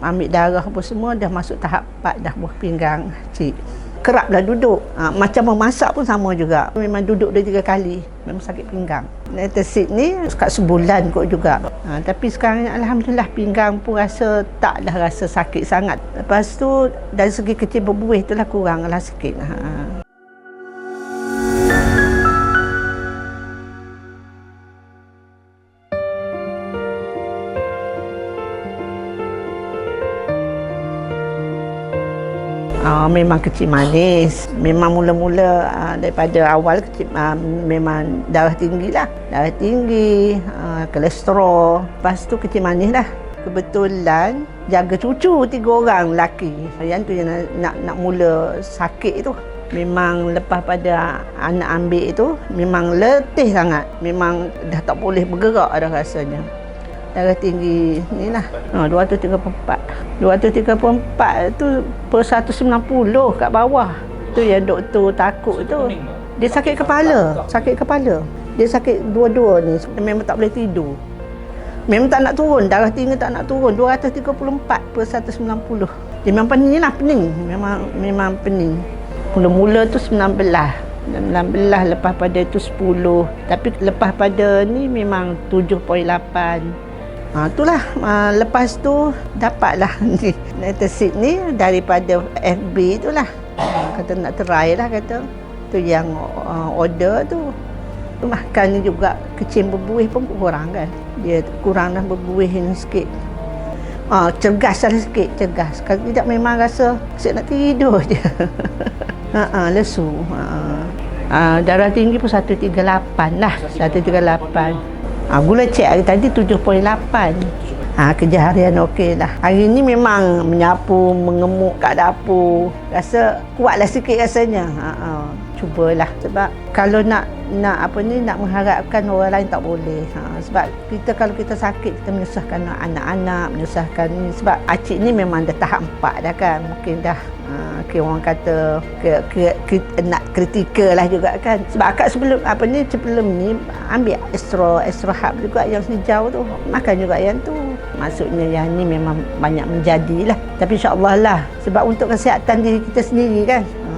ambil darah apa semua dah masuk tahap 4 dah buah pinggang cik. Keraplah duduk. Ha, macam memasak pun sama juga. Memang duduk dua tiga kali memang sakit pinggang. Netasit ni kat sebulan kot juga. Ha, tapi sekarang Alhamdulillah pinggang pun rasa tak dah rasa sakit sangat. Lepas tu dari segi kecil berbuih tu lah kurang lah sikit. Ha. Uh, memang kecil manis. Memang mula-mula uh, daripada awal kecil uh, memang darah tinggi lah. Darah tinggi, uh, kolesterol. Lepas tu kecil manis lah. Kebetulan jaga cucu tiga orang lelaki. Yang tu yang nak, nak, nak mula sakit tu. Memang lepas pada anak ambil itu memang letih sangat. Memang dah tak boleh bergerak dah rasanya darah tinggi. Ni lah. Ha, 234 234 tu per 190 kat bawah. Tu yang doktor takut tu. Dia sakit kepala. Sakit kepala. Dia sakit dua-dua ni. Memang tak boleh tidur. Memang tak nak turun. Darah tinggi tak nak turun. 234 per 190 dia memang pening lah pening. Memang memang pening. Mula-mula tu 19 19 lepas pada itu 10 tapi lepas pada ni memang 7.8 Ha, itulah. Ha, lepas tu dapatlah ni. Netasit ni daripada FB itulah. Ha, kata nak try lah kata. Tu yang uh, order tu. Makan juga kecil berbuih pun kurang kan. Dia kurang dah berbuih ni sikit. Ha, cergas lah sikit cergas. Kalau tidak memang rasa asyik nak tidur je. Ha, ha, lesu. Ha. Ha, darah tinggi pun 138 lah. 138 Ha, gula cek hari tadi 7.8. Ha, kerja harian okey lah. Hari ni memang menyapu, mengemuk kat dapur. Rasa kuatlah sikit rasanya. Ha, ha. Cubalah. Sebab kalau nak nak apa ni nak mengharapkan orang lain tak boleh. Ha, sebab kita kalau kita sakit kita menyusahkan anak-anak, menyusahkan sebab acik ni memang dah tahap empat dah kan. Mungkin dah Ha, okay, orang kata ke, ke, ke, nak kritikal lah juga kan. Sebab akak sebelum apa ni sebelum ni ambil extra extra hub juga yang hijau tu. Makan juga yang tu. Maksudnya yang ni memang banyak menjadilah. Tapi insyaAllah lah. Sebab untuk kesihatan diri kita sendiri kan. Ha,